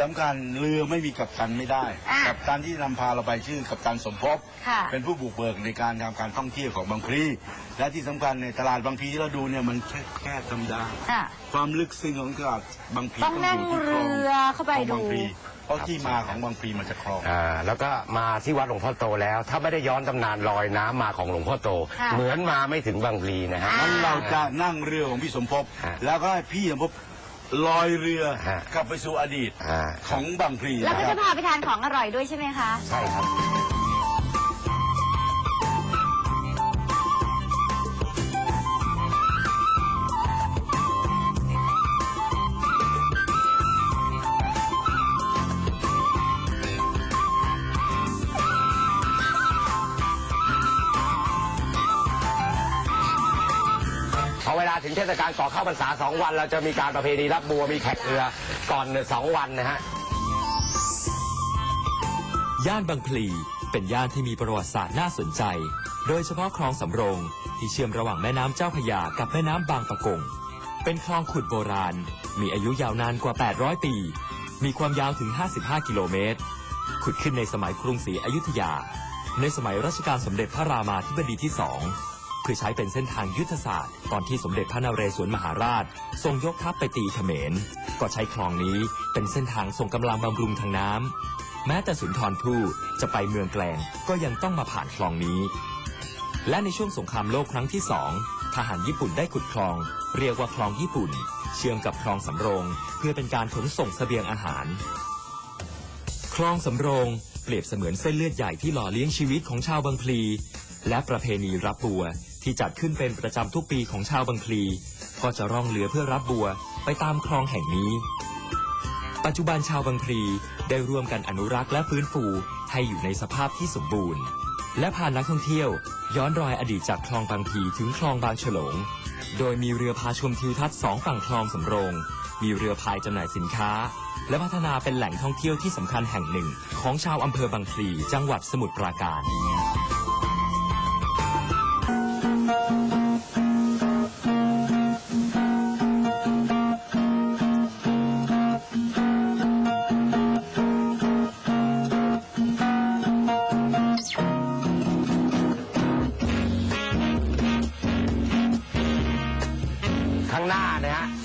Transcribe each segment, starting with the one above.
สำคัญเรือไม่มีกัปตันไม่ได้ อะกัปตันที่นำพาเราไปชื่อกัปตันสมภพค่ะเป็นผู้บุกเบิกในการทำการท่องเที่ยวของบางพลีและที่สำคัญในตลาดบางพลีที่เราดูเนี่ยมันแค่แค่ธรรมดาอะความลึกซึ้งของตลาดบางพลีต้องนั่งยู่ที่คลเรือเข้าไปของบางพลีดู เพราะที่มาของบางพลีมันจะคลอง อ่าแล้วก็มาที่วัดหลวงพ่อโตแล้ว ถ้าไม่ได้ย้อนตำนานลอยน้ำมาของหลวงพ่อโต ค่ะเหมือนมาไม่ถึงบางพลีนะฮะอ่างั้นเราจะนั่งเรือของพี่สมภพ ฮะแล้วก็ให้พี่สมภพ ลอยเรือฮะ กลับไปสู่อดีตอ่า ของบางพลีแล้วก็นะคจะรับพาไปทานของอร่อยด้วยใช่ไหมคะ ใช่ครับ ถึงเทศกาลก่อเข้าพรรษาสองวัน เราจะมีการประเพณีรับบัวมีแขกเรือก่อนสองวันนะฮะย่านบางพลีเป็นย่านที่มีประวัติศาสตร์น่าสนใจ โดยเฉพาะคลองสำโรงที่เชื่อมระหว่างแม่น้ำเจ้าพยากับแม่น้ำบางปะกง เป็นคลองขุดโบราณ มีอายุยาวนานกว่า 800 ปี มีความยาวถึง 55 กิโลเมตร ขุดขึ้นในสมัยกรุงศรีอยุธยา ในสมัยรัชกาลสมเด็จพระรามาธิบดีที่สอง เพื่อใช้เป็นเส้นทางยุทธศาสตร์ ตอนที่สมเด็จพระนเรศวรมหาราช ทรงยกทัพไปตีเขมร ก็ใช้คลองนี้เป็นเส้นทางส่งกำลังบำรุงทางน้ำแม้แต่สุนทรภู่จะไปเมืองแกลงก็ยังต้องมาผ่านคลองนี้ และในช่วงสงครามโลกครั้งที่สองทหารญี่ปุ่นได้ขุดคลอง เรียกว่าคลองญี่ปุ่น เชื่อมกับคลองสำโรง เพื่อเป็นการขนส่งเสบียงอาหาร คลองสำโรงเปรียบเสมือนเส้นเลือดใหญ่ที่หล่อเลี้ยงชีวิตของชาวบางพลี และประเพณีรับบัว ที่จัดขึ้นเป็นประจำทุกปีของชาวบางพลี ก็จะร่องเรือเพื่อรับบัวไปตามคลองแห่งนี้ ปัจจุบันชาวบางพลีได้ร่วมกันอนุรักษ์และฟื้นฟูให้อยู่ในสภาพที่สมบูรณ์ และพานักท่องเที่ยว ย้อนรอยอดีตจากคลองบางพลีถึงคลองบางฉลง โดยมีเรือพาชมทิวทัศน์สองฝั่งคลองสำโรง มีเรือพายจำหน่ายสินค้า และพัฒนาเป็นแหล่งท่องเที่ยวที่สำคัญแห่งหนึ่ง ของชาวอำเภอบางพลีจังหวัดสมุทรปราการ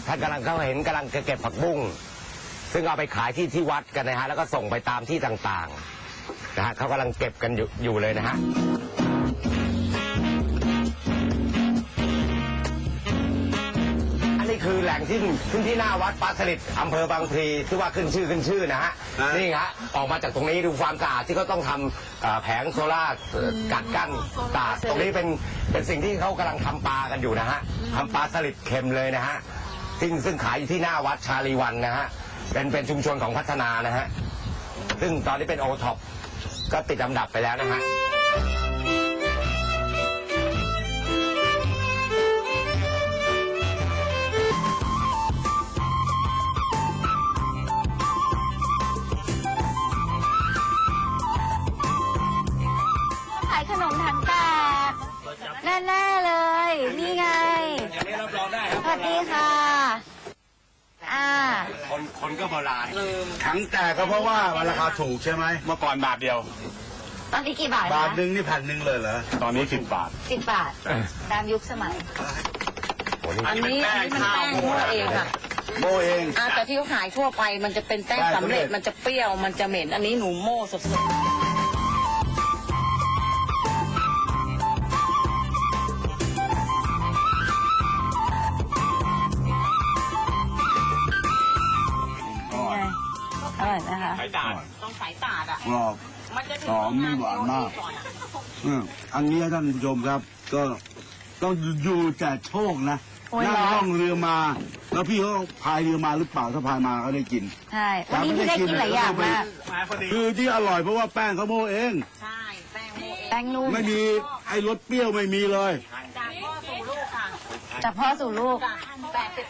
ท่านกำลังเข้าเห็นกำลังจะเก็บผักบุ้งซึ่งเอาไปขายที่ที่วัดกันนะฮะแล้วก็ส่งไปตามที่ต่างๆนะฮะเขากำลังเก็บกันอยู่อยู่เลยนะฮะอันนี้คือแหล่งที่ขึ้นที่หน้าวัดปลาสลิดอำเภอบางพลีที่ว่าขึ้นชื่อขึ้นชื่อนะฮะอ่านี่นี่ฮะออกมาจากตรงนี้ดูความสะอาดที่เขาต้องทำเอ่อแผงโซล่าร์เอ่อกัดกั้นตาดตรงนี้เป็นเป็นสิ่งที่เขากำลังทำปลากันอยู่นะฮะทำปลาสลิดเค็มเลยนะฮะ ซึ่งซึ่งขายอยู่ที่หน้าวัดชาลีวันนะฮะเป็นเป็นชุมชนของพัฒนานะฮะซึ่งตอนนี้เป็นโอท็อปก็ติดอันดับไปแล้วนะฮะขายขนมถังแตกแน่ๆเลย นี่ไงอย่างนี้รับรองได้ครับ สวัสดีค่ะ อ่า คนคนก็โบราณถังแตกก็เพราะว่ามันราคาถูกใช่ไหมเมื่อก่อนบาทเดียว ตอนนี้กี่บาทบาทคะหนึ่งนี่แผ่นหนึ่งเลยเหรอตอนนี้สิบบาทสิบบาทตามยุคสมัย อันนี้อันนี้มันแป้งมั่วเองค่ะโบเองอะแต่ที่เขาขายทั่วไปมันจะเป็นแป้งแป้งสำเร็จสำเร็จมันจะเปรี้ยวมันจะเหม็น อันนี้หนูโม่สดนี่ ร่อยนะคะไข่ดาดๆต้องสายตาดอะกรอบ มันจะถึงหอมนี่หวานมากก่อนอะอืมอันนี้ท่านผู้ชมครับ ก็ต้องอยู่แต่โชคนะโอ้ยนั่งเหรอ ล่องเรือมา แล้วพี่เขาพายเรือมาหรือเปล่าถ้าพายมาก็ได้กิน ใช่ วันนี้พี่ได้กินหลายอย่างมากคือที่อร่อยเพราะว่าแป้งเขาโม่เอง ใช่แป้งโม่เองแป้งนุ่มไม่มีไอ้รสเปรี้ยวไม่มีเลย จากพ่อสู่ลูกค่ะจากพ่อสู่ลูกจากแปดสิบ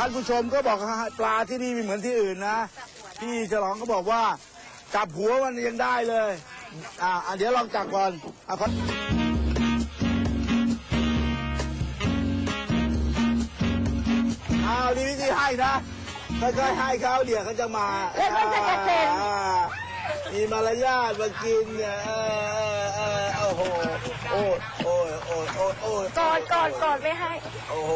ท่านผู้ชมก็บอกว่าปลาที่นี่ไม่เหมือนที่อื่นนะ พี่ฉลองก็บอกว่าจับหัวมันยังได้เลย อ่าอะเดี๋ยวลองจับก่อนอะพัดอ้าวนี่วิธีให้นะค่อยๆให้เขาเดี๋ยวเขาจะมาแล้วก็จะกระเซ็น อ่ามีมารยาทมากินเนี่ยเออเออเออโอ้โหโอ้ยโอ้ยโอ้ยโอ้ยโอ้ย กอดกอดกอดไม่ให้ โอ้โห